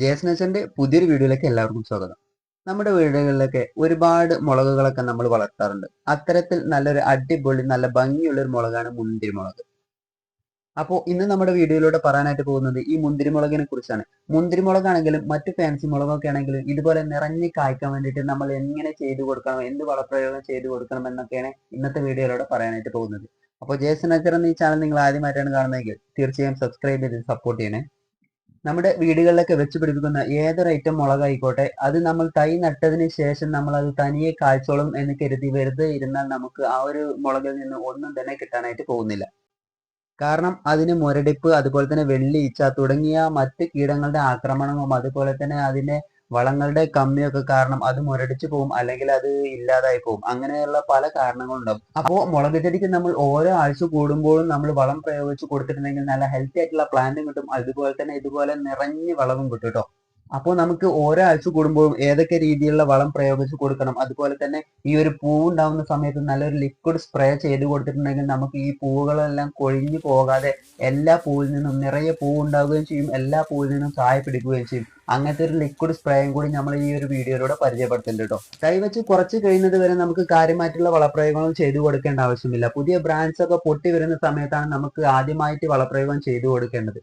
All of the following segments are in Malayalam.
ജേസ് നെച്ചറിന്റെ പുതിയൊരു വീഡിയോയിലേക്ക് എല്ലാവർക്കും സ്വാഗതം. നമ്മുടെ വീടുകളിലൊക്കെ ഒരുപാട് മുളകുകളൊക്കെ നമ്മൾ വളർത്താറുണ്ട്. അത്തരത്തിൽ നല്ലൊരു അടിപൊളി നല്ല ഭംഗിയുള്ള ഒരു മുളകാണ് മുന്തിരിമുളക്. അപ്പോൾ ഇന്ന് നമ്മുടെ വീഡിയോയിലൂടെ പറയാനായിട്ട് പോകുന്നത് ഈ മുന്തിരിമുളകിനെ കുറിച്ചാണ്. മുന്തിരിമുളകാണെങ്കിലും മറ്റു ഫാൻസി മുളകൊക്കെ ആണെങ്കിലും ഇതുപോലെ നിറഞ്ഞു കായ്ക്കാൻ വേണ്ടിയിട്ട് നമ്മൾ എങ്ങനെ ചെയ്തു കൊടുക്കണം എന്ത് വളപ്രയോഗം ചെയ്തു കൊടുക്കണം എന്നൊക്കെയാണ് ഇന്നത്തെ വീഡിയോയിലൂടെ പറയാനായിട്ട് പോകുന്നത്. അപ്പോൾ ജയസ് അച്ചർ എന്ന ഈ ചാനൽ നിങ്ങൾ ആദ്യമായിട്ടാണ് കാണുന്നതെങ്കിൽ തീർച്ചയായും സബ്സ്ക്രൈബ് ചെയ്ത് സപ്പോർട്ട് ചെയ്യണേ. നമ്മുടെ വീടുകളിലൊക്കെ വെച്ച് പിടിപ്പിക്കുന്ന ഏതൊരു ഐറ്റം മുളകായിക്കോട്ടെ അത് നമ്മൾ തൈ നട്ടതിന് ശേഷം നമ്മൾ അത് തനിയെ കാഴ്ചോളും എന്ന് കരുതി വെറുതെ ഇരുന്നാൽ നമുക്ക് ആ ഒരു മുളകിൽ നിന്ന് ഒന്നും തന്നെ കിട്ടാനായിട്ട് പോകുന്നില്ല. കാരണം അതിന് മുരടിപ്പ് അതുപോലെ തന്നെ വെള്ളീച്ച തുടങ്ങിയ മറ്റ് കീടങ്ങളുടെ ആക്രമണവും അതുപോലെ തന്നെ അതിന്റെ വളങ്ങളുടെ കമ്മിയൊക്കെ കാരണം അത് മുരടിച്ചു പോകും അല്ലെങ്കിൽ അത് ഇല്ലാതായി പോകും അങ്ങനെയുള്ള പല കാരണങ്ങളുണ്ടാവും. അപ്പോൾ മുളക് ചെടിക്ക് നമ്മൾ ഓരോ ആഴ്ച കൂടുമ്പോഴും നമ്മൾ വളം പ്രയോഗിച്ച് കൊടുത്തിട്ടുണ്ടെങ്കിൽ നല്ല ഹെൽത്തി ആയിട്ടുള്ള പ്ലാന്റും കിട്ടും. അതുപോലെ തന്നെ ഇതുപോലെ നിറഞ്ഞ് വളവും കിട്ടും കേട്ടോ അപ്പോൾ നമുക്ക് ഓരോ ആഴ്ച കൂടുമ്പോഴും ഏതൊക്കെ രീതിയിലുള്ള വളം പ്രയോഗിച്ച് കൊടുക്കണം? അതുപോലെ തന്നെ ഈ ഒരു പൂവ് ഉണ്ടാവുന്ന സമയത്ത് നല്ലൊരു ലിക്വിഡ് സ്പ്രേ ചെയ്ത് കൊടുത്തിട്ടുണ്ടെങ്കിൽ നമുക്ക് ഈ പൂവുകളെല്ലാം കൊഴിഞ്ഞു പോകാതെ എല്ലാ പൂവിൽ നിന്നും നിറയെ പൂ ഉണ്ടാവുകയും ചെയ്യും. എല്ലാ പൂവിൽ നിന്നും ചായ പിടിക്കുകയും ചെയ്യും. അങ്ങനത്തെ ഒരു ലിക്വിഡ് സ്പ്രേയും കൂടി നമ്മൾ ഈ ഒരു വീഡിയോയിലൂടെ പരിചയപ്പെടുത്തുന്നുണ്ട് കേട്ടോ. കൈവച്ച് കുറച്ച് കഴിയുന്നത് വരെ നമുക്ക് കാര്യമായിട്ടുള്ള വളപ്രയോഗങ്ങൾ ചെയ്തു കൊടുക്കേണ്ട ആവശ്യമില്ല. പുതിയ ബ്രാൻഡ്സ് ഒക്കെ പൊട്ടി വരുന്ന സമയത്താണ് നമുക്ക് ആദ്യമായിട്ട് വളപ്രയോഗം ചെയ്തു കൊടുക്കേണ്ടത്.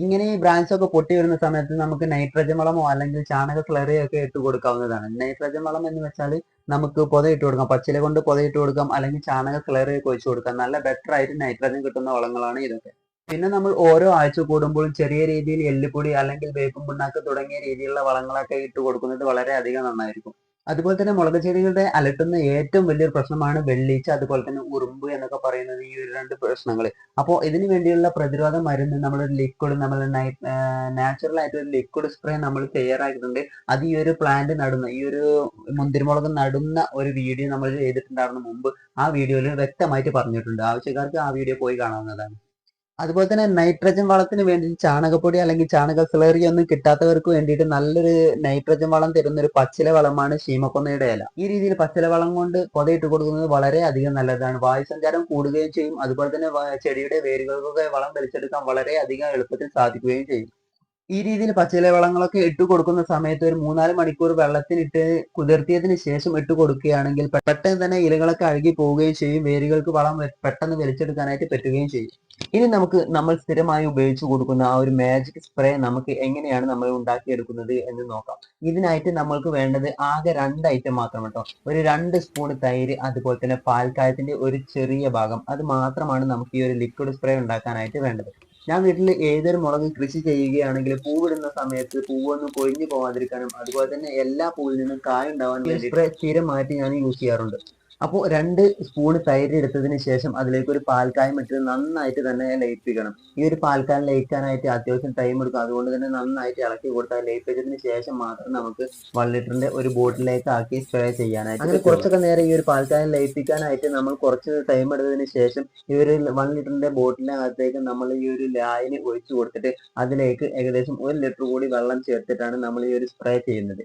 ഇങ്ങനെ ഈ ബ്രാഞ്ച് ഒക്കെ പൊട്ടി വരുന്ന സമയത്ത് നമുക്ക് നൈട്രജൻ വളമോ അല്ലെങ്കിൽ ചാണക സ്ലറിയോ ഒക്കെ ഇട്ട് കൊടുക്കാവുന്നതാണ്. നൈട്രജൻ വളം എന്ന് വെച്ചാൽ നമുക്ക് പൊതയിട്ട് കൊടുക്കാം. പച്ചില കൊണ്ട് പൊതയിട്ട് കൊടുക്കാം. അല്ലെങ്കിൽ ചാണക സ്ലറി ഒക്കെ ഒഴിച്ചു കൊടുക്കാം. നല്ല ബെറ്റർ ആയിട്ട് നൈട്രജൻ കിട്ടുന്ന വളങ്ങളാണ് ഇതൊക്കെ. പിന്നെ നമ്മൾ ഓരോ ആഴ്ച കൂടുമ്പോഴും ചെറിയ രീതിയിൽ എല്ലുപൊടി അല്ലെങ്കിൽ വേപ്പും പിണ്ണാക്ക് തുടങ്ങിയ രീതിയിലുള്ള വളങ്ങളൊക്കെ ഇട്ട് കൊടുക്കുന്നത് വളരെ അധികം നന്നായിരിക്കും. അതുപോലെ തന്നെ മുളക് ചെടികളുടെ അലട്ടുന്ന ഏറ്റവും വലിയൊരു പ്രശ്നമാണ് വെള്ളീച്ച. അതുപോലെ തന്നെ ഉറുമ്പ് എന്നൊക്കെ പറയുന്നത് ഈ ഒരു രണ്ട് പ്രശ്നങ്ങൾ അപ്പോൾ ഇതിന് വേണ്ടിയുള്ള പ്രതിരോധ മരുന്ന് നമ്മൾ ലിക്വിഡ് നമ്മൾ നാച്ചുറൽ ആയിട്ട് ഒരു ലിക്വിഡ് സ്പ്രേ നമ്മൾ തയ്യാറാക്കിയിട്ടുണ്ട്. അത് ഈ ഒരു പ്ലാന്റ് നടുന്ന ഈ ഒരു മുന്തിരിമുളക് നടുന്ന ഒരു വീഡിയോ നമ്മൾ ചെയ്തിട്ടുണ്ടായിരുന്നു മുമ്പ്. ആ വീഡിയോയിൽ വ്യക്തമായിട്ട് പറഞ്ഞിട്ടുണ്ട്. ആവശ്യക്കാർക്ക് ആ വീഡിയോ പോയി കാണാവുന്നതാണ്. അതുപോലെ തന്നെ നൈട്രജൻ വളത്തിന് വേണ്ടി ചാണകപ്പൊടി അല്ലെങ്കിൽ ചാണക സ്ലറി ഒന്നും കിട്ടാത്തവർക്ക് വേണ്ടിയിട്ട് നല്ലൊരു നൈട്രജൻ വളം തരുന്ന ഒരു പച്ചില വളമാണ് ശീമക്കൊന്നയുടെ ഇല. ഈ രീതിയിൽ പച്ചില വളം കൊണ്ട് പൊതയിട്ട് കൊടുക്കുന്നത് വളരെ അധികം നല്ലതാണ്. വായു സഞ്ചാരം കൂടുകയും ചെയ്യും. അതുപോലെ തന്നെ ചെടിയുടെ വേരുകൾക്കൊക്കെ വളം വലിച്ചെടുക്കാൻ വളരെ അധികം എളുപ്പത്തിൽ സാധിക്കുകയും ചെയ്യും. ഈ രീതിയിൽ പച്ചില വളങ്ങളൊക്കെ ഇട്ട് കൊടുക്കുന്ന സമയത്ത് ഒരു മൂന്നാൽ മണിക്കൂർ വെള്ളത്തിലിട്ട് കുതിർത്തിയതിന് ശേഷം ഇട്ട് കൊടുക്കുകയാണെങ്കിൽ പെട്ടെന്ന് തന്നെ ഇലകളൊക്കെ അഴുകി പോവുകയും ചെയ്യും. വേരുകൾക്ക് വളം പെട്ടെന്ന് വലിച്ചെടുക്കാനായിട്ട് പറ്റുകയും ചെയ്യും. ഇനി നമുക്ക് നമ്മൾ സ്ഥിരമായി ഉപയോഗിച്ചു കൊടുക്കുന്ന ആ ഒരു മാജിക് സ്പ്രേ നമുക്ക് എങ്ങനെയാണ് നമ്മൾ ഉണ്ടാക്കിയെടുക്കുന്നത് എന്ന് നോക്കാം. ഇതിനായിട്ട് നമ്മൾക്ക് വേണ്ടത് ആകെ രണ്ട് ഐറ്റം മാത്രം കേട്ടോ. ഒരു രണ്ട് സ്പൂൺ തൈര് അതുപോലെ തന്നെ പാൽക്കായത്തിന്റെ ഒരു ചെറിയ ഭാഗം. അത് മാത്രമാണ് നമുക്ക് ഈ ഒരു ലിക്വിഡ് സ്പ്രേ ഉണ്ടാക്കാനായിട്ട് വേണ്ടത്. ഞാൻ വീട്ടിൽ ഏതൊരു മുളക് കൃഷി ചെയ്യുകയാണെങ്കിൽ പൂവിടുന്ന സമയത്ത് പൂവൊന്നും കൊഴിഞ്ഞു പോകാതിരിക്കാനും അതുപോലെ തന്നെ എല്ലാ പൂവിൽ നിന്നും കായ ഉണ്ടാവാൻ വേണ്ടി സ്പ്രേ സ്ഥിരമായിട്ട് ഞാൻ യൂസ് ചെയ്യാറുണ്ട്. അപ്പോൾ രണ്ട് സ്പൂൺ തൈര് എടുത്തതിന് ശേഷം അതിലേക്ക് ഒരു പാൽക്കായം ഇട്ട് നന്നായിട്ട് തന്നെ ലയിപ്പിക്കണം. ഈ ഒരു പാൽക്കായം ലയിക്കാനായിട്ട് അത്യാവശ്യം ടൈം എടുക്കും. അതുകൊണ്ട് തന്നെ നന്നായിട്ട് ഇളക്കി കൊടുത്താൽ ലയിപ്പിച്ചതിന് ശേഷം മാത്രം നമുക്ക് വൺ ലിറ്ററിന്റെ ഒരു ബോട്ടിലേക്ക് ആക്കി സ്പ്രേ ചെയ്യാനായിട്ട് അങ്ങനെ കുറച്ചൊക്കെ നേരം ഈ ഒരു പാൽക്കായം ലയിപ്പിക്കാനായിട്ട് നമ്മൾ കുറച്ച് ടൈം എടുത്തതിന് ശേഷം ഈ ഒരു വൺ ലിറ്ററിന്റെ ബോട്ടിലിനകത്തേക്ക് നമ്മൾ ഈ ഒരു ലായനി ഒഴിച്ചു കൊടുത്തിട്ട് അതിലേക്ക് ഏകദേശം ഒരു ലിറ്റർ കൂടി വെള്ളം ചേർത്തിട്ടാണ് നമ്മൾ ഈ ഒരു സ്പ്രേ ചെയ്യുന്നത്.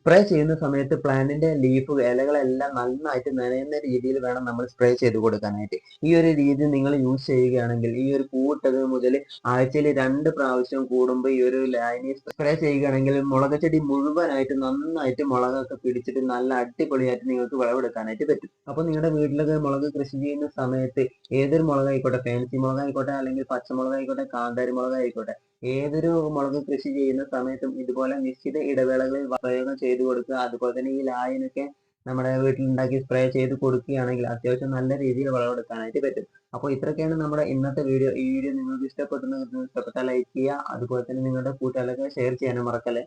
സ്പ്രേ ചെയ്യുന്ന സമയത്ത് പ്ലാന്റിന്റെ ലീഫ് ഇലകളെല്ലാം നന്നായിട്ട് നനയുന്ന രീതിയിൽ വേണം നമ്മൾ സ്പ്രേ ചെയ്ത് കൊടുക്കാനായിട്ട്. ഈ ഒരു രീതി നിങ്ങൾ യൂസ് ചെയ്യുകയാണെങ്കിൽ ഈ ഒരു പൂവിട്ടത് മുതൽ ആഴ്ചയിൽ രണ്ട് പ്രാവശ്യം കൂടുമ്പോൾ ഈ ഒരു ലൈനി സ്പ്രേ ചെയ്യുകയാണെങ്കിൽ മുളക് ചെടി മുഴുവനായിട്ട് നന്നായിട്ട് മുളകൊക്കെ പിടിച്ചിട്ട് നല്ല അടിപൊളിയായിട്ട് നിങ്ങൾക്ക് വിളവെടുക്കാനായിട്ട് പറ്റും. അപ്പോൾ നിങ്ങളുടെ വീട്ടിലൊക്കെ മുളക് കൃഷി ചെയ്യുന്ന സമയത്ത് ഏതൊരു മുളകായിക്കോട്ടെ ഫാൻസി മുളകായിക്കോട്ടെ അല്ലെങ്കിൽ പച്ചമുളകായിക്കോട്ടെ കാന്താരി മുളകായിക്കോട്ടെ ഏതൊരു മുളക് കൃഷി ചെയ്യുന്ന സമയത്തും ഇതുപോലെ നിശ്ചിത ഇടവേളകളിൽ പ്രയോഗം ചെയ്തു കൊടുക്കുക. അതുപോലെ തന്നെ ഈ ലായനൊക്കെ നമ്മുടെ വീട്ടിലുണ്ടാക്കി സ്പ്രേ ചെയ്ത് കൊടുക്കുകയാണെങ്കിൽ അത്യാവശ്യം നല്ല രീതിയിൽ വിളവെടുക്കാനായിട്ട് പറ്റും. അപ്പോൾ ഇത്രയൊക്കെയാണ് നമ്മുടെ ഇന്നത്തെ വീഡിയോ. ഈ വീഡിയോ നിങ്ങൾക്ക് ഇഷ്ടപ്പെട്ടെന്ന് ഇഷ്ടപ്പെട്ടാൽ ലൈക്ക് ചെയ്യുക. അതുപോലെ തന്നെ നിങ്ങളുടെ കൂട്ടുകാരൊക്കെ ഷെയർ ചെയ്യാനും മറക്കല്ലേ.